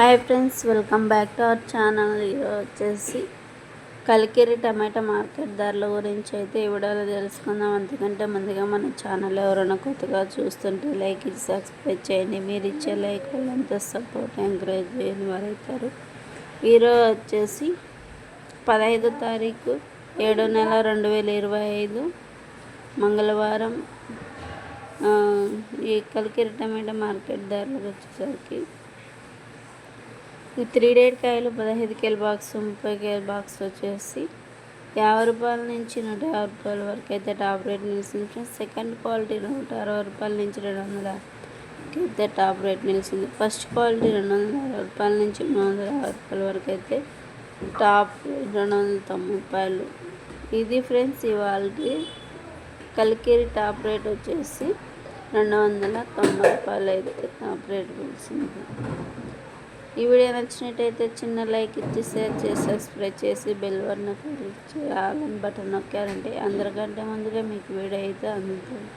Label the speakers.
Speaker 1: Hi friends welcome back to our channel. వచ్చేసి కలికిరి టమాటా market ధరల గురించి అయితే ఈ వీడియోలో తెలుసుకుందాం. అంతకంటే ముందుగా మన ఛానల్ ఎవరైనా కొత్తగా చూస్తుంటే లైక్ ఇచ్చి సబ్స్క్రైబ్ చేయండి. మీరు ఇచ్చే లైక్ వాళ్ళంతా సపోర్ట్ ఎంకరేజ్ చేయని వారు ఈరోజు వచ్చేసి పదహైదో తారీఖు ఏడో నెల రెండు వేల ఇరవై ఐదు మంగళవారం. ఈ కలికిరి టమాటా మార్కెట్ ధరలకు వచ్చేసరికి ఈ త్రీ డేట్ కాయలు పదహైదు కేల బాక్స్ ముప్పై కేల బాక్స్ వచ్చేసి యాభై రూపాయల నుంచి నూట యాభై రూపాయల వరకు అయితే టాప్ రేట్ నిలిచింది ఫ్రెండ్స్. సెకండ్ క్వాలిటీ నూట అరవై రూపాయల నుంచి రెండు వందల అయితే టాప్ రేట్ నిలిచింది. ఫస్ట్ క్వాలిటీ రెండు వందల అరవై రూపాయల నుంచి మూడు వందల యాభై రూపాయల వరకు అయితే టాప్ రెండు వందల తొంభై రూపాయలు. ఇది ఫ్రెండ్స్ ఇవాళ కలికేరి టాప్ రేట్ వచ్చేసి రెండు వందల తొంభై రూపాయలు అయితే టాప్ రేట్ నిలిచింది. ఈ వీడియో నచ్చినట్టయితే చిన్న లైక్ ఇచ్చి షేర్ చేసి సబ్స్క్రైబ్ చేసి బెల్ బటన్ క్లిక్ చేయాలని బటన్ నొక్కారంటే అందరికంటే ముందుగా మీకు వీడియో అయితే అందుతుంది.